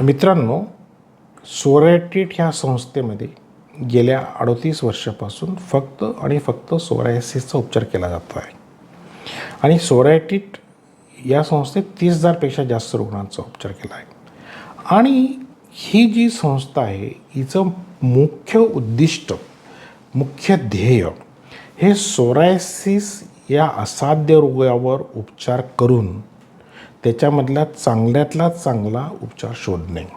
मित्रांनो सोरायटिट ह्या संस्थेमध्ये गेल्या अडतीस वर्षापासून फक्त आणि फक्त सोरायसिसचा उपचार केला जातो आहे. आणि सोरायटिट या संस्थेत तीस हजारपेक्षा जास्त रुग्णांचा उपचार केला आहे. आणि ही जी संस्था आहे हिचं मुख्य उद्दिष्ट मुख्य ध्येय हे सोरायसिस या असाध्य रोगावर उपचार करून त्याच्यामधला चांगल्यातला चांगला उपचार शोधणे.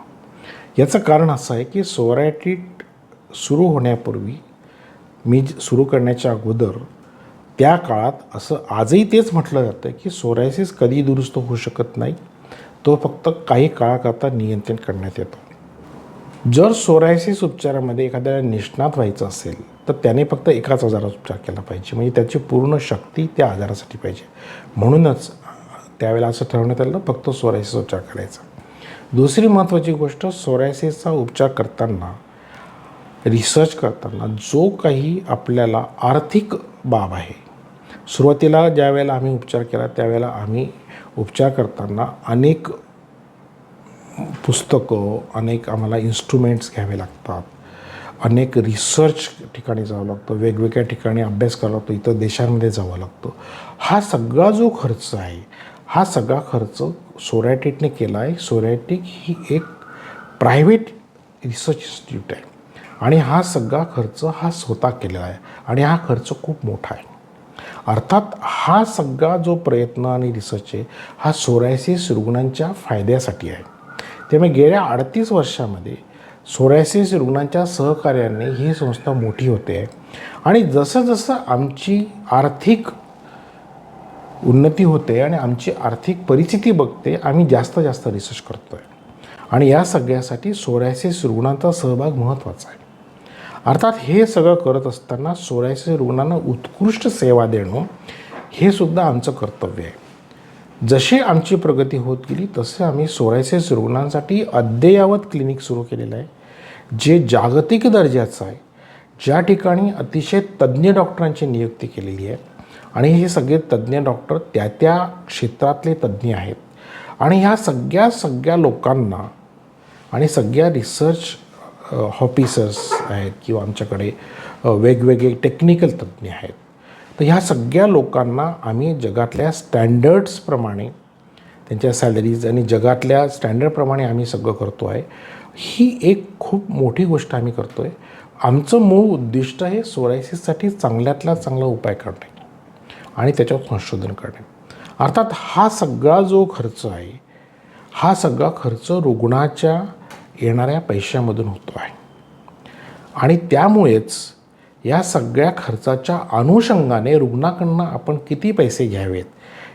याचं कारण असं आहे की सोरायटिट सुरू होण्यापूर्वी मी ज- सुरू करण्याच्या अगोदर त्या काळात असं आजही तेच म्हटलं जातं की सोरायसिस कधी दुरुस्त होऊ शकत नाही. तो फक्त काही काळाकरता नियंत्रण करण्यात येतो. जर सोरायसिस उपचारामध्ये एखाद्याला निष्णात व्हायचं असेल तर त्याने फक्त एकाच आजाराचा उपचार केला पाहिजे. म्हणजे त्याची पूर्ण शक्ती त्या आजारासाठी पाहिजे. म्हणूनच त्यावेळेला असं ठरवण्यात आलं फक्त सोरायसिसचा उपचार करायचा. दुसरी महत्त्वाची गोष्ट सोरायसिसचा उपचार करताना रिसर्च करताना जो काही आपल्याला आर्थिक बाब आहे सुरुवातीला ज्या वेळेला आम्ही उपचार केला त्यावेळेला आम्ही उपचार करताना अनेक पुस्तकं अनेक आम्हाला इन्स्ट्रुमेंट्स घ्यावे लागतात. अनेक रिसर्च ठिकाणी जावं लागतं वेगवेगळ्या ठिकाणी अभ्यास करावा लागतो इतर देशांमध्ये जावं लागतं. हा सगळा जो खर्च आहे हा सगळा खर्च सोरायटिकने केला आहे सोरायटिक ही एक प्रायव्हेट रिसर्च इन्स्टिट्यूट आहे. आणि हा सगळा खर्च हा स्वतः केलेला आहे. आणि हा खर्च खूप मोठा आहे. अर्थात हा सगळा जो प्रयत्न आणि रिसर्च आहे हा सोरायसिस रुग्णांच्या फायद्यासाठी आहे. त्यामुळे गेल्या अडतीस वर्षामध्ये सोरायसिस रुग्णांच्या सहकार्याने ही संस्था मोठी होते. आहे आणि जसं जसं आमची आर्थिक उन्नती होते आणि आमची आर्थिक परिस्थिती बघते आम्ही जास्त जास्त रिसर्च करतो आहे आणि या सगळ्यासाठी सोरायसिस रुग्णांचा सहभाग महत्त्वाचा आहे. अर्थात हे सगळं करत असताना सोरायसिस रुग्णांना उत्कृष्ट सेवा देणं हे सुद्धा आमचं कर्तव्य आहे. जशी आमची प्रगती होत गेली तसे आम्ही सोरायसिस रुग्णांसाठी अद्ययावत क्लिनिक सुरू केलेलं आहे जे जागतिक दर्जाचं आहे. ज्या ठिकाणी अतिशय तज्ज्ञ डॉक्टरांची नियुक्ती केलेली आहे आणि हे सगळे तज्ज्ञ डॉक्टर त्या त्या क्षेत्रातले तज्ज्ञ आहेत. आणि ह्या सगळ्या सगळ्या लोकांना आणि सगळ्या रिसर्च ऑफिसर्स आहेत किंवा आमच्याकडे वेगवेगळे टेक्निकल तज्ज्ञ आहेत. तर ह्या सगळ्या लोकांना आम्ही जगातल्या स्टँडर्ड्सप्रमाणे त्यांच्या सॅलरीज आणि जगातल्या स्टँडर्डप्रमाणे आम्ही सगळं करतो आहे ही एक खूप मोठी गोष्ट आम्ही करतो आहे आमचं मूळ उद्दिष्ट हे सोरायसिससाठी चांगल्यातला चांगला उपाय करणे आणि त्याच्यावर संशोधन करणे. अर्थात हा सगळा जो खर्च आहे हा सगळा खर्च रुग्णाच्या येणाऱ्या पैशामधून होतो आहे. आणि त्यामुळेच या सगळ्या खर्चाच्या अनुषंगाने रुग्णाकडनं आपण किती पैसे घ्यावेत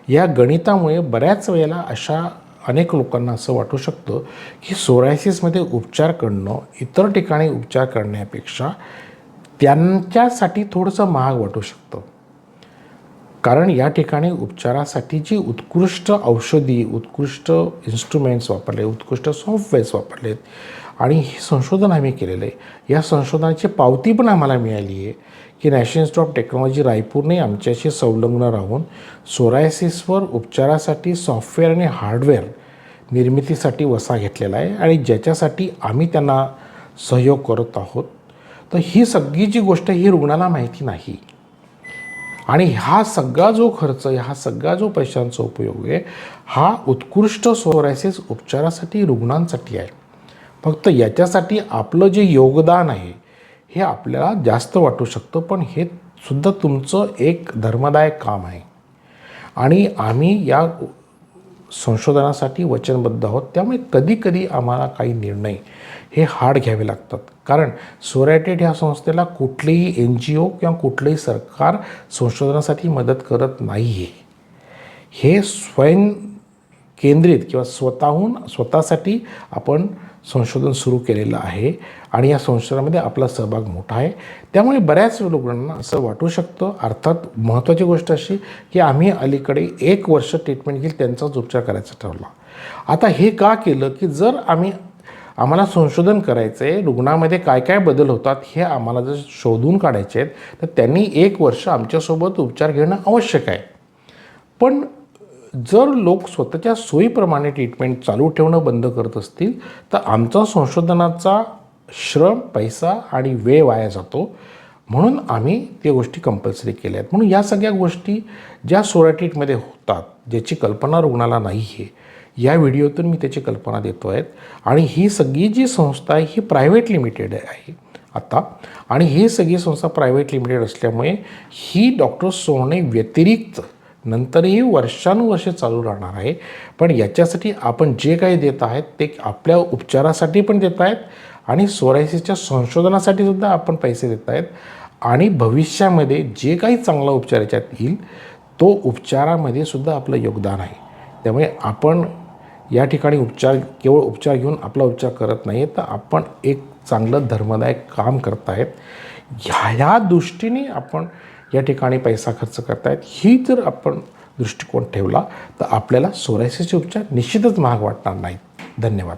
या गणितामुळे बऱ्याच वेळेला अशा अनेक लोकांना असं वाटू शकतं की सोरायसिसमध्ये उपचार करणं इतर ठिकाणी उपचार करण्यापेक्षा त्यांच्यासाठी थोडंसं महाग वाटू शकतं. कारण या ठिकाणी उपचारासाठी जी उत्कृष्ट औषधी उत्कृष्ट इन्स्ट्रुमेंट्स वापरले उत्कृष्ट सॉफ्टवेअर्स वापरलेत आणि हे संशोधन आम्ही केलेलं आहे. या संशोधनाची पावती पण आम्हाला मिळाली आहे की नॅशनल इन्स्टिट्यूट ऑफ टेक्नॉलॉजी रायपूरने आमच्याशी संलग्न राहून सोरायसिसवर उपचारासाठी सॉफ्टवेअर आणि हार्डवेअर निर्मितीसाठी वसा घेतलेला आहे आणि ज्याच्यासाठी आम्ही त्यांना सहयोग करत आहोत. तर ही सगळी जी गोष्ट ही रुग्णाला माहिती नाही. आणि हा सगळा जो खर्च हा सगळा जो पैशांचा उपयोग आहे हा उत्कृष्ट सोरायसिस उपचारासाठी रुग्णांसाठी आहे. फक्त याच्यासाठी आपलं जे योगदान आहे हे आपल्याला जास्त वाटू शकतं पण हे सुद्धा तुमचं एक धर्मदायक काम आहे. आणि आम्ही या संशोधनासाठी वचनबद्ध आहोत. त्यामुळे कधीकधी आम्हाला काही निर्णय हे हार्ड घ्यावे लागतात. कारण सोरायटेड ह्या संस्थेला कुठलेही एन जी ओ किंवा कुठलंही सरकार संशोधनासाठी मदत करत नाही आहे हे स्वयं केंद्रित किंवा स्वतःहून स्वतःसाठी आपण संशोधन सुरू केलेलं आहे आणि या संशोधनामध्ये आपला सहभाग मोठा आहे. त्यामुळे बऱ्याच रुग्णांना असं वाटू शकतं अर्थात महत्त्वाची गोष्ट अशी की आम्ही अलीकडे एक वर्ष ट्रीटमेंट घेईल त्यांचाच उपचार करायचा ठरवला आता हे का केलं की जर आम्ही आम्हाला संशोधन करायचं आहे रुग्णामध्ये काय काय बदल होतात हे आम्हाला जर शोधून काढायचे आहेत तर त्यांनी एक वर्ष आमच्यासोबत उपचार घेणं आवश्यक आहे. पण जर लोक स्वतःच्या सोयीप्रमाणे ट्रीटमेंट चालू ठेवणं बंद करत असतील तर आमचा संशोधनाचा श्रम पैसा आणि वेळ वाया जातो. म्हणून आम्ही त्या गोष्टी कंपल्सरी केल्या आहेत म्हणून या सगळ्या गोष्टी ज्या सोराटीटमध्ये होतात ज्याची कल्पना रुग्णाला नाही आहे या व्हिडिओतून मी त्याची कल्पना देतो आहेत आणि ही सगळी जी संस्था आहे ही प्रायव्हेट लिमिटेड आहे आता. आणि ही सगळी संस्था प्रायव्हेट लिमिटेड असल्यामुळे ही डॉक्टर सोने व्यतिरिक्त नंतरही वर्षानुवर्षे चालू राहणार आहे. पण याच्यासाठी आपण जे काही देत आहेत ते आपल्या उपचारासाठी पण देत आहेत आणि सोरायसिसच्या संशोधनासाठी सुद्धा आपण पैसे देत आहेत. आणि भविष्यामध्ये जे काही चांगला उपचार याच्यात येईल तो उपचारामध्ये सुद्धा आपलं योगदान आहे. त्यामुळे आपण या ठिकाणी उपचार केवळ उपचार घेऊन आपला उपचार करत नाही तर आपण एक चांगलं धर्मदायक काम करतायत ह्या दृष्टीने आपण या ठिकाणी पैसा खर्च करतायत. ही जर आपण दृष्टिकोन ठेवला तर आपल्याला सोरायसिसचे उपचार निश्चितच महाग वाटणार नाहीत. धन्यवाद.